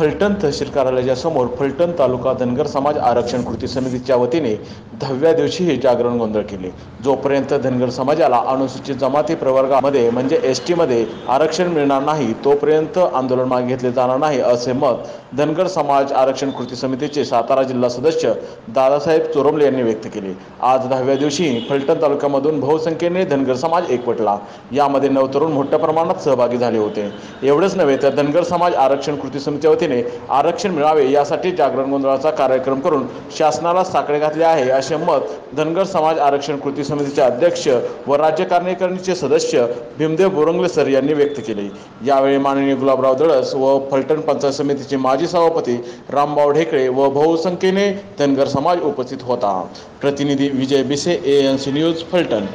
फलटण तहसील कार्यालयाच्या समोर फलटण तालुका धनगर समाज आरक्षण कृती समितीच्या वतीने दहाव्या दिवशी हे जागरण गोंधळ केले. जोपर्यंत धनगर समाजाला अनुसूचित जमाती प्रवर्गामध्ये म्हणजे एस टीमध्ये आरक्षण मिळणार नाही तोपर्यंत आंदोलन मागे घेतले जाणार नाही असे मत धनगर समाज आरक्षण कृती समितीचे सातारा जिल्हा सदस्य दादासाहेब चोरमले यांनी व्यक्त केले. आज दहाव्या दिवशी फलटण तालुक्यामधून बहुसंख्येने धनगर समाज एकवटला. यामध्ये नवतरुण मोठ्या प्रमाणात सहभागी झाले होते. एवढेच नव्हे तर धनगर समाज आरक्षण कृती समितीच्या वतीने आरक्षण मिळावे यासाठी जागरण गोंधळाचा कार्यक्रम करून शासनाला साकडे घातले आहे असे मत धनगर समाज आरक्षण कृती समितीचे अध्यक्ष व राज्य कार्यकारिणीचे सदस्य भीमदेव बोरंगले सर यांनी व्यक्त केले. यावेळी माननीय गुलाबराव दळस व फलटण पंचायत समितीचे माजी सभापती रामभाऊ ढेकळे व बहुसंख्येने धनगर समाज उपस्थित होता. प्रतिनिधी Vijay Bise A N C news Phaltan.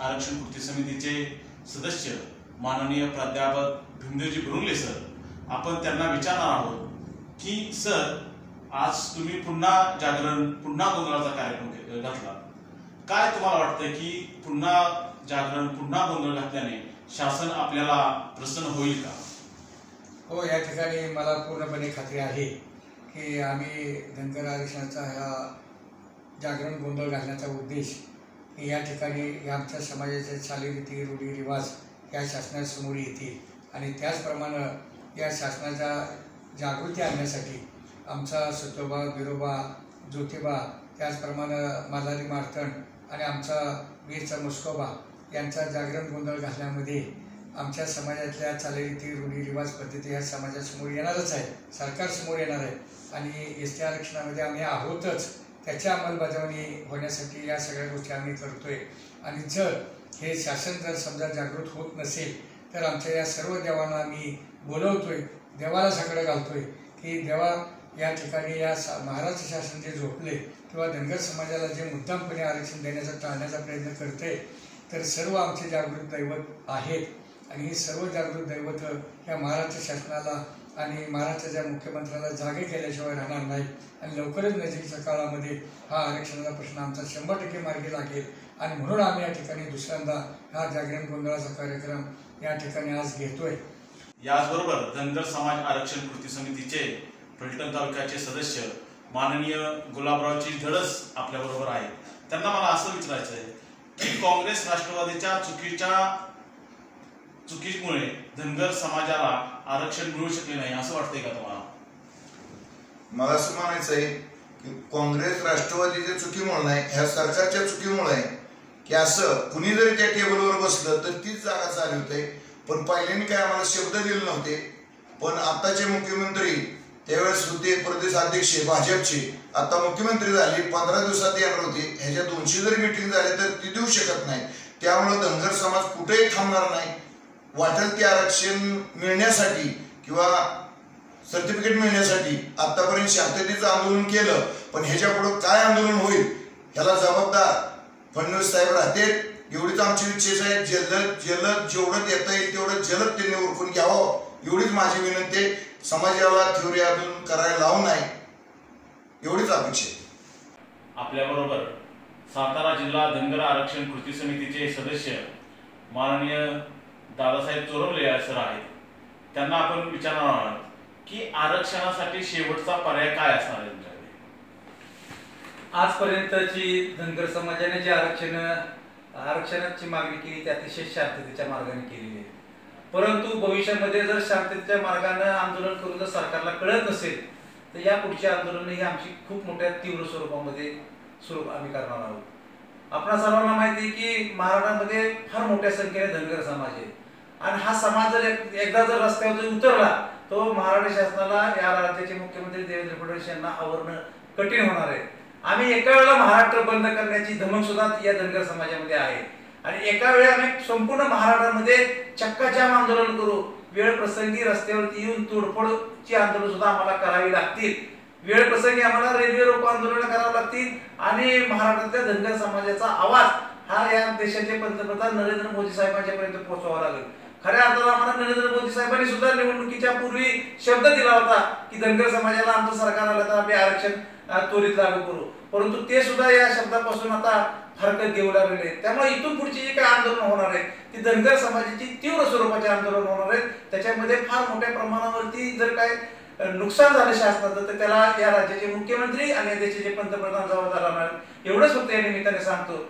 आरक्षण कृती समितीचे सदस्य माननीय प्राध्यापक भीमदेवजी बुरुंगले सर आपण त्यांना विचारणार आहोत की सर आज तुम्ही पुन्हा जागरण पुन्हा गोंधळाचा कार्यक्रम घातला. काय तुम्हाला वाटतं की पुन्हा जागरण पुन्हा गोंधळ घातल्याने शासन आपल्याला प्रसन्न होईल का? हो या ठिकाणी मला पूर्णपणे खात्री आहे की आम्ही धनगर आरक्षणाचा ह्या जागरण गोंधळ घालण्याचा उद्देश या ठिकाणी आमच्या समाजाच्या चालीरीती रूढीरिवाज या शासनासमोर येतील. आणि त्याचप्रमाणे या शासनाच्या जागृती आणण्यासाठी आमचा सतोबा बिरोबा ज्योतिबा त्याचप्रमाणे मालारी मारतण आणि आमचा वीरचा मुस्कोबा यांचा जागरण गोंधळ घालण्यामध्ये आमच्या समाजातल्या चालीरीती रूढीरिवाज पद्धती ह्या समाजासमोर येणारच आहे सरकारसमोर येणार आहे आणि एस टी आरक्षणामध्ये आम्ही आहोतच. त्याची अंमलबजावणी होण्यासाठी या सगळ्या गोष्टी आम्ही करतोय. आणि जर हे शासन जर समजा जागृत होत नसेल तर आमच्या या सर्व देवांना आम्ही बोलवतोय देवाला सगळं घालतोय की देवा या ठिकाणी या सा महाराष्ट्र शासन जे झोपले किंवा धनगर समाजाला जे मुद्दामपणे आरक्षण देण्याचा टाळण्याचा प्रयत्न करते तर सर्व आमचे जागृत दैवत आहेत. आणि हे सर्व जागृत दैवत या महाराष्ट्र शासनाला आणि महाराष्ट्राच्या मुख्यमंत्र्याला जागे केल्याशिवाय राहणार नाही आणि लवकरच नजीकच्या काळामध्ये हा आरक्षणाचा प्रश्न आमचा शंभर टक्के मार्गी लागेल. आणि म्हणून आम्ही या ठिकाणी दुसऱ्यांदा हा जागरण गोंधळाचा कार्यक्रम या ठिकाणी आज घेतोय. याचबरोबर धनगर समाज आरक्षण कृती समितीचे फलटण तालुक्याचे सदस्य माननीय गुलाबरावची धडस आपल्याबरोबर आहे आहेत. त्यांना मला असं विचारायचं आहे की काँग्रेस राष्ट्रवादीच्या चुकीच्या चुकीमुळे धनगर समाजाला आरक्षण मिळू शकले नाही असं वाटतंय का तुम्हाला? मला असं म्हणायचं आहे की काँग्रेस राष्ट्रवादीच्या चुकीमुळे नाही ह्या सरकारच्या चुकीमुळे आहे की असं कुणी जरी त्या टेबलवर बसलं तर तीच जागा चालू होते. पण पहिल्याने काय आम्हाला शब्द दिले नव्हते. पण आताचे मुख्यमंत्री त्यावेळेस होते प्रदेश अध्यक्ष भाजपचे. आता मुख्यमंत्री झाले पंधरा दिवसात येणार होते. ह्याच्या दोनशे जरी मिटिंग झाले तर ती देऊ शकत नाही. त्यामुळे धनगर समाज कुठेही थांबणार नाही. वाटेल ते आरक्षण मिळण्यासाठी किंवा सर्टिफिकेट मिळण्यासाठी आतापर्यंत शांततेचं आंदोलन केलं पण ह्याच्या पुढे काय आंदोलन होईल ह्याला जबाबदार फडणवीस साहेब राहते एवढीच आमची इच्छेच आहे जलद जलद जेवढं देता येईल तेवढं जलद त्यांनी ओळखून घ्यावं एवढीच माझी विनंती आहे. समाजाला थेवरी अजून करायला लावू नाही एवढीच अपेक्षा आहे. आपल्याबरोबर सातारा जिल्हा धनगर आरक्षण कृती समितीचे सदस्य माननीय दादासाहेब चोरवले सर आहेत. त्यांना आपण विचारणार आहोत की आरक्षणासाठी शेवटचा पर्याय काय असणार आहे तुमच्याकडे? आजपर्यंतची धनगर समाजाने जे आरक्षण आरक्षणाची मागणी केली ती अतिशय शांततेच्या मार्गाने केलेली आहे. परंतु भविष्यामध्ये जर शांततेच्या मार्गाने आंदोलन करून जर सरकारला कळत नसेल तर या पुढची आंदोलन ही आमची खूप मोठ्या तीव्र स्वरूपामध्ये स्वरूप आम्ही करणार आहोत. आपणा सर्वांना माहिती आहे की महाराष्ट्रामध्ये फार मोठ्या संख्येने धनगर समाज आहे. आणि हा समाज जर एक- एकदा जर रस्त्यावर जर उतरला तो महाराष्ट्र शासनाला या राज्याचे मुख्यमंत्री देवेंद्र फडणवीस यांना आवरणं कठीण होणार आहे. आम्ही एका वेळेला महाराष्ट्र बंद करण्याची धमक सुद्धा या धनगर समाजामध्ये आहे. आणि एका वेळी आम्ही संपूर्ण महाराष्ट्रामध्ये चक्काजाम आंदोलन करू. वेळ प्रसंगी रस्त्यावरती येऊन तोडफोडची आंदोलन सुद्धा आम्हाला करावी लागतील. वेळ प्रसंगी आम्हाला रेल्वे रोको आंदोलन करावं लागतील आणि महाराष्ट्रातल्या धनगर समाजाचा आवाज हा या देशाचे पंतप्रधान नरेंद्र मोदी साहेबांच्या पर्यंत पोहोचवावा लागेल. खऱ्या अर्थानं आम्हाला नरेंद्र मोदी साहेबांनी सुद्धा निवडणुकीच्या पूर्वी शब्द दिला होता की धनगर समाजाला आमचं सरकार आलं तर आम्ही आरक्षण त्वरित लागू करू. परंतु ते सुद्धा या शब्दापासून आता हरकत घेऊ लागलेले त्यामुळे इथून पुढची जी काय आंदोलन होणार आहे ती धनगर समाजाची तीव्र स्वरूपाचे आंदोलन होणार आहे त्याच्यामध्ये फार मोठ्या प्रमाणावरती जर काय नुकसान झालं शासनाचं तर त्याला या राज्याचे मुख्यमंत्री आणि या देशाचे पंतप्रधान जबाबदार राहणार एवढंच फक्त या निमित्ताने सांगतो.